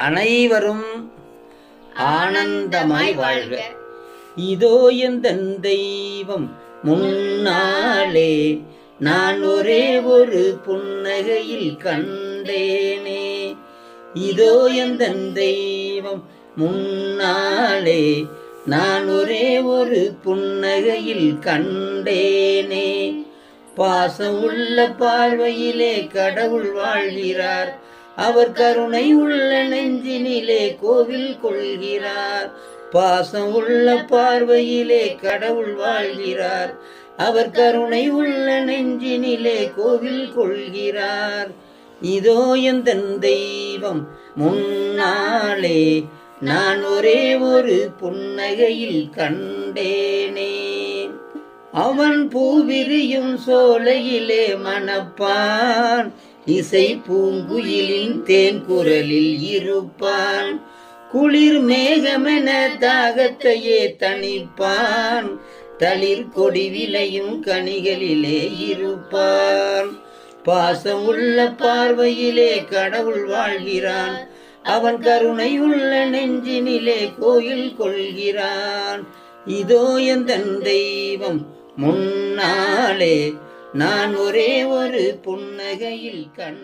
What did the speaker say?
அனைவரும் ஆனந்தமாய் வாழ்க. இதோ எந்த தெய்வம் முன்னாலே நான் ஒரே ஒரு புன்னகையில் கண்டேனே. இதோ எந்த தெய்வம் முன்னாலே நான் ஒரே ஒரு புன்னகையில் கண்டேனே. பாசம் உள்ள பார்வையிலே கடவுள் வாழ்கிறார். அவர் கருணை உள்ள நெஞ்சினிலே கோவில் கொள்கிறார். பாசம் உள்ள பார்வையிலே கடவுள் வாழ்கிறார். அவர் கருணை உள்ள நெஞ்சினிலே கோவில் கொள்கிறார். இதோ எந்த தெய்வம் முன்னாலே நான் ஒரே ஒரு புன்னகையில் கண்டேனே. அவன் பூவிரியும் சோலையிலே மணப்பான். இசை பூங்குயிலின் தேன் குரலில் இருப்பான். குளிர் மேகமென தாகத்தையே தணிப்பான். தளிர் கொடி விளையும் கனிகளிலே இருப்பான். பாசம் உள்ள பார்வையிலே கடவுள் வாழ்கிறான். அவன் கருணை உள்ள நெஞ்சினிலே கோயில் கொள்கிறான். இதோ எந்த தெய்வம் முன்னாலே நான் ஒரே ஒரு புன்னகையில் கண்